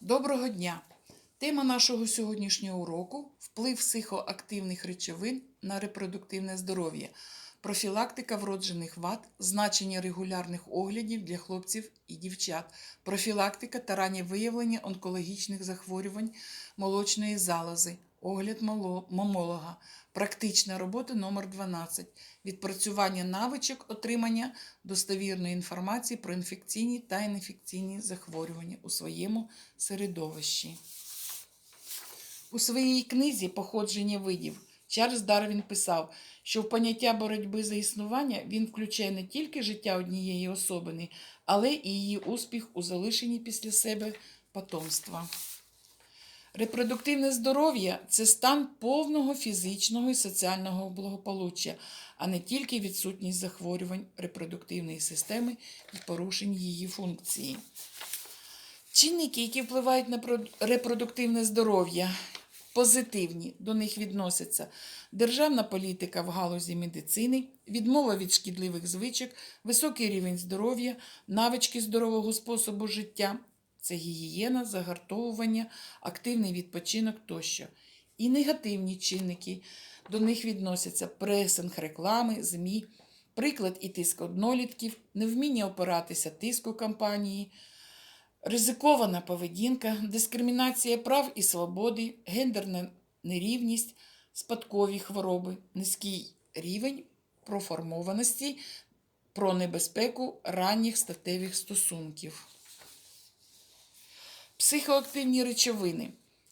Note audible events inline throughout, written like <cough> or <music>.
Доброго дня! Тема нашого сьогоднішнього уроку вплив психоактивних речовин на репродуктивне здоров'я, профілактика вроджених вад, значення регулярних оглядів для хлопців і дівчат, профілактика та раннє виявлення онкологічних захворювань молочної залози, огляд мамолога, практична робота номер 12 відпрацювання навичок отримання достовірної інформації про інфекційні та інфекційні захворювання у своєму середовищі. У своїй книзі Походження видів Чарльз Дарвін писав, що в поняття боротьби за існування він включає не тільки життя однієї особини, але і її успіх у залишенні після себе потомства. Репродуктивне здоров'я це стан повного фізичного і соціального благополуччя, а не тільки відсутність захворювань репродуктивної системи і порушень її функції. Чинники, які впливають на репродуктивне здоров'я, позитивні, до них відносяться державна політика в галузі медицини, відмова від шкідливих звичок, високий рівень здоров'я, навички здорового способу життя, це гігієна, загартовування, активний відпочинок тощо. І негативні чинники, до них відносяться пресинг реклами, ЗМІ, приклад і тиск однолітків, невміння опиратися тиску компанії, ризикована поведінка, дискримінація прав і свободи, гендерна нерівність, спадкові хвороби, низький рівень проформованості, про небезпеку ранніх статевих стосунків. Психоактивні речовини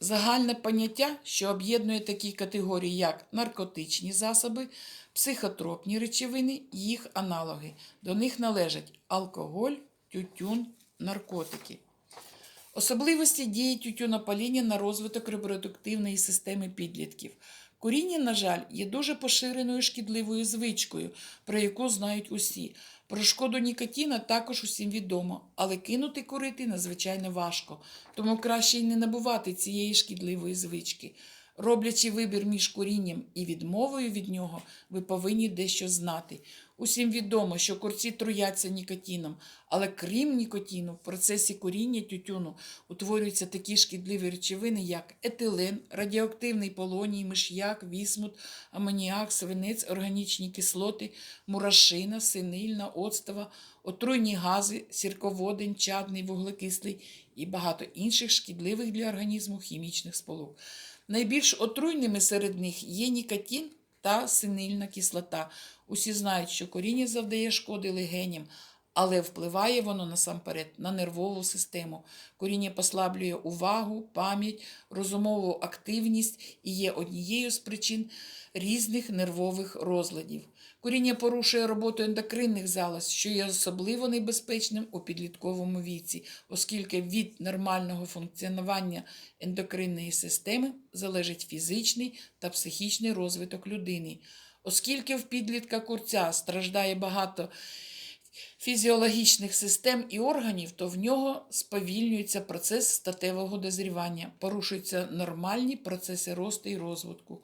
загальне поняття, що об'єднує такі категорії, як наркотичні засоби, психотропні речовини, їх аналоги. До них належать алкоголь, тютюн, наркотики. Особливості дії тютюнопаління на розвиток репродуктивної системи підлітків. Куріння, на жаль, є дуже поширеною шкідливою звичкою, про яку знають усі. Про шкоду нікотіна також усім відомо, але кинути курити надзвичайно важко, тому краще й не набувати цієї шкідливої звички. Роблячи вибір між курінням і відмовою від нього, ви повинні дещо знати. Усім відомо, що курці труяться нікотином, але крім нікотину, в процесі куріння тютюну утворюються такі шкідливі речовини, як етилен, радіоактивний полоній, миш'як, вісмут, амоніак, свинець, органічні кислоти, мурашина, синильна, оцтова, отруйні гази, сірководень, чадний, вуглекислий і багато інших шкідливих для організму хімічних сполук. Найбільш отруйними серед них є нікотин та синильна кислота. Усі знають, що коріння завдає шкоди легеням, але впливає воно насамперед на нервову систему. Коріння послаблює увагу, пам'ять, розумову активність і є однією з причин різних нервових розладів. Коріння порушує роботу ендокринних залоз, що є особливо небезпечним у підлітковому віці, оскільки від нормального функціонування ендокринної системи залежить фізичний та психічний розвиток людини. Оскільки в підлітка курця страждає багато фізіологічних систем і органів, то в нього сповільнюється процес статевого дозрівання, порушуються нормальні процеси росту і розвитку.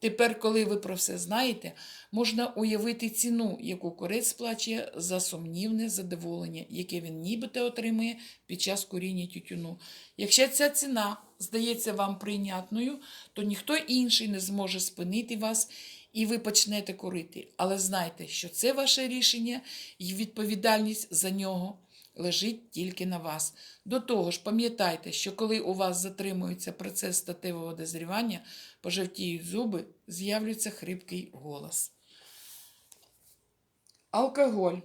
Тепер, коли ви про все знаєте, можна уявити ціну, яку корець сплачує за сумнівне задоволення, яке він нібито отримує під час куріння тютюну. Якщо ця ціна здається вам прийнятною, то ніхто інший не зможе спинити вас і ви почнете курити. Але знайте, що це ваше рішення і відповідальність за нього лежить тільки на вас. До того ж, пам'ятайте, що коли у вас затримується процес статевого дозрівання, пожовтіють зуби, з'являється хрипкий голос. Алкоголь.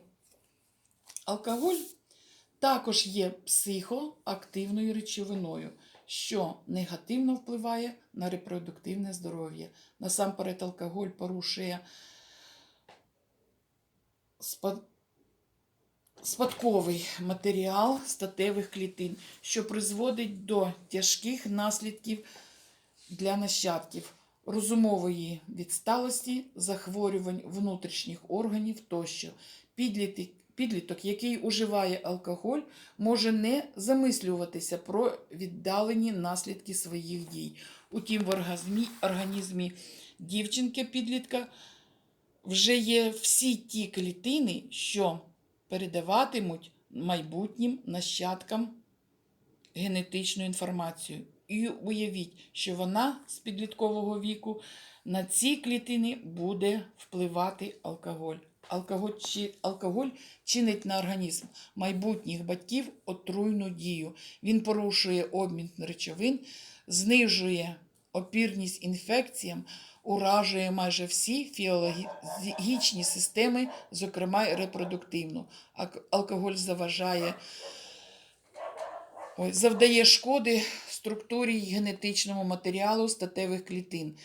Алкоголь також є психоактивною речовиною, що негативно впливає на репродуктивне здоров'я. Насамперед, алкоголь порушує спад- спадковий матеріал статевих клітин, що призводить до тяжких наслідків для нащадків, розумової відсталості, захворювань внутрішніх органів тощо. Підліток, підліток, який уживає алкоголь, може не замислюватися про віддалені наслідки своїх дій. Утім, в організмі, організмі дівчинки-підлітка вже є всі ті клітини, що передаватимуть майбутнім нащадкам генетичну інформацію. І уявіть, що вона з підліткового віку на ці клітини буде впливати алкоголь. Алкоголь, чи, алкоголь чинить на організм майбутніх батьків отруйну дію. Він порушує обмін речовин, знижує опірність інфекціям, уражує майже всі фіологічні системи, зокрема й репродуктивну. Алкоголь заважає, ой, завдає шкоди структурі й генетичному матеріалу статевих клітин,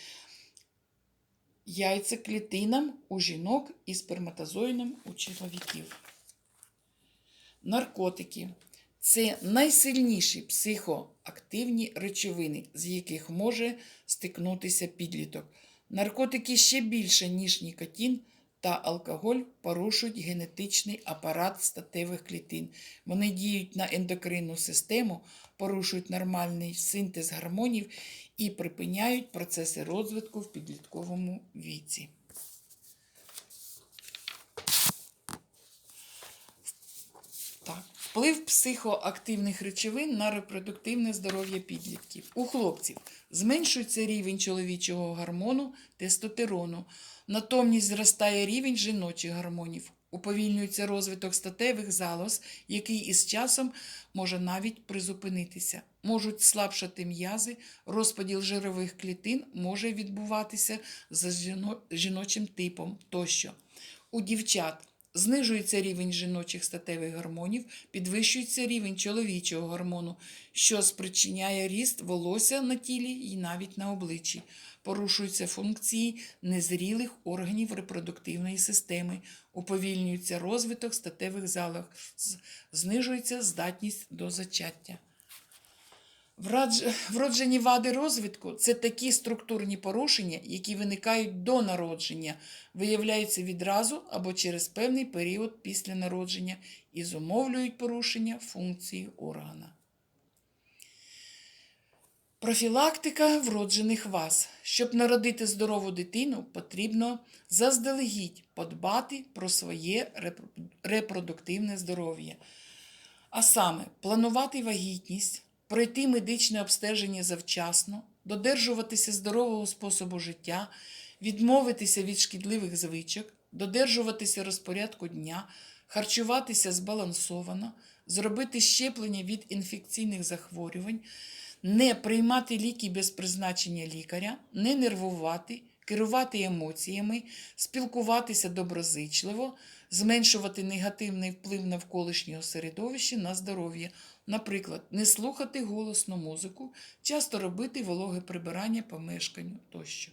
яйцеклітинам у жінок і сперматозоїдам у чоловіків. Наркотики це найсильніші психоактивні речовини, з яких може стикнутися підліток. Наркотики ще більше, ніж нікотин та алкоголь, порушують генетичний апарат статевих клітин. Вони діють на ендокринну систему, порушують нормальний синтез гормонів і припиняють процеси розвитку в підлітковому віці. Вплив психоактивних речовин на репродуктивне здоров'я підлітків. У хлопців зменшується рівень чоловічого гормону тестостерону, натомість зростає рівень жіночих гормонів. Уповільнюється розвиток статевих залоз, який із часом може навіть призупинитися. Можуть слабшати м'язи, розподіл жирових клітин може відбуватися за жіночим типом тощо. У дівчат знижується рівень жіночих статевих гормонів, підвищується рівень чоловічого гормону, що спричиняє ріст волосся на тілі і навіть на обличчі. Порушуються функції незрілих органів репродуктивної системи, уповільнюється розвиток статевих залог, знижується здатність до зачаття. Вроджені вади розвитку це такі структурні порушення, які виникають до народження, виявляються відразу або через певний період після народження і зумовлюють порушення функції органа. Профілактика вроджених ваз. Щоб народити здорову дитину, потрібно заздалегідь подбати про своє репродуктивне здоров'я. А саме планувати вагітність, пройти медичне обстеження завчасно, додержуватися здорового способу життя, відмовитися від шкідливих звичок, додержуватися розпорядку дня, харчуватися збалансовано, зробити щеплення від інфекційних захворювань, не приймати ліки без призначення лікаря, не нервувати, керувати емоціями, спілкуватися доброзичливо, зменшувати негативний вплив навколишнього середовища на здоров'я, наприклад, не слухати голосну музику, часто робити вологе прибирання помешканню тощо.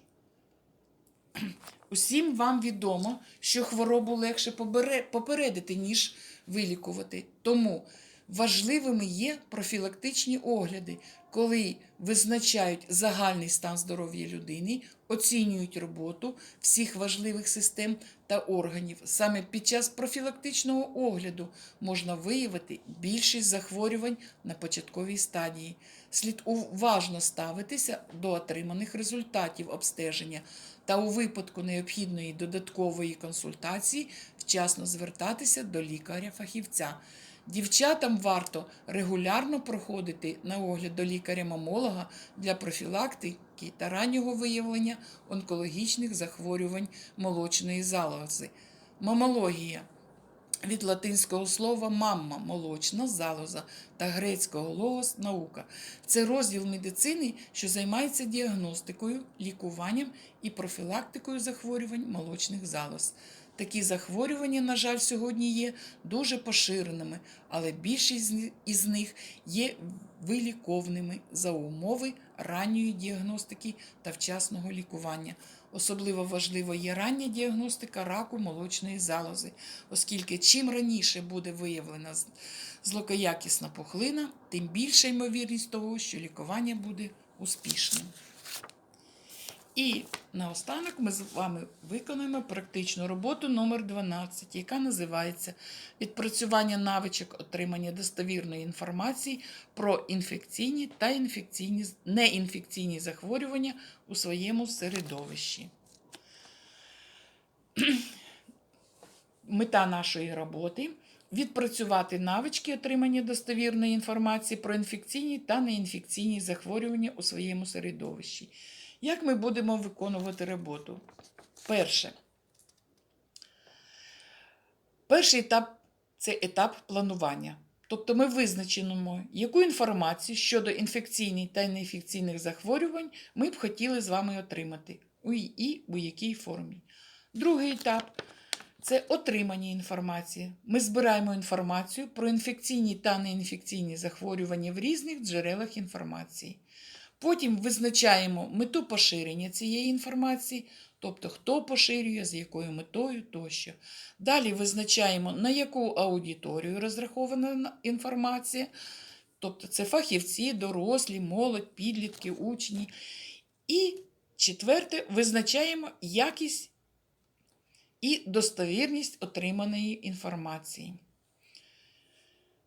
<clears throat> Усім вам відомо, що хворобу легше попередити, ніж вилікувати. Тому важливими є профілактичні огляди, коли визначають загальний стан здоров'я людини, оцінюють роботу всіх важливих систем та органів. Саме під час профілактичного огляду можна виявити більшість захворювань на початковій стадії. Слід уважно ставитися до отриманих результатів обстеження та у випадку необхідної додаткової консультації вчасно звертатися до лікаря-фахівця. Дівчатам варто регулярно проходити на огляд до лікаря-мамолога для профілактики та раннього виявлення онкологічних захворювань молочної залози. Мамологія від латинського слова мамма молочна залоза та грецького логос наука. Це розділ медицини, що займається діагностикою, лікуванням і профілактикою захворювань молочних залоз. Такі захворювання, на жаль, сьогодні є дуже поширеними, але більшість із них є виліковними за умови ранньої діагностики та вчасного лікування. Особливо важливо є рання діагностика раку молочної залози, оскільки чим раніше буде виявлена злокоякісна пухлина, тим більша ймовірність того, що лікування буде успішним. І наостанок ми з вами виконуємо практичну роботу номер 12, яка називається Відпрацювання навичок отримання достовірної інформації про інфекційні та інфекційні, неінфекційні захворювання у своєму середовищі. Мета нашої роботи Відпрацювати навички отримання достовірної інформації про інфекційні та неінфекційні захворювання у своєму середовищі. Як ми будемо виконувати роботу? Перше. Перший етап це етап планування. Тобто ми визначимо, яку інформацію щодо інфекційних та неінфекційних захворювань ми б хотіли з вами отримати і у якій формі. Другий етап це отримання інформації. Ми збираємо інформацію про інфекційні та неінфекційні захворювання в різних джерелах інформації. Потім визначаємо мету поширення цієї інформації, тобто хто поширює, з якою метою тощо. Далі визначаємо, на яку аудиторію розрахована інформація, тобто це фахівці, дорослі, молодь, підлітки, учні. І четверте, визначаємо якість і достовірність отриманої інформації.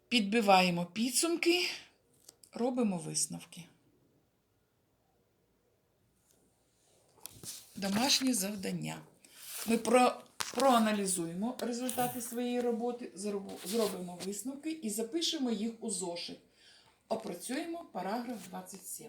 Підбиваємо підсумки, робимо висновки. Домашнє завдання. Ми про, проаналізуємо результати своєї роботи, зробимо висновки і запишемо їх у зошит. Опрацюємо параграф 27.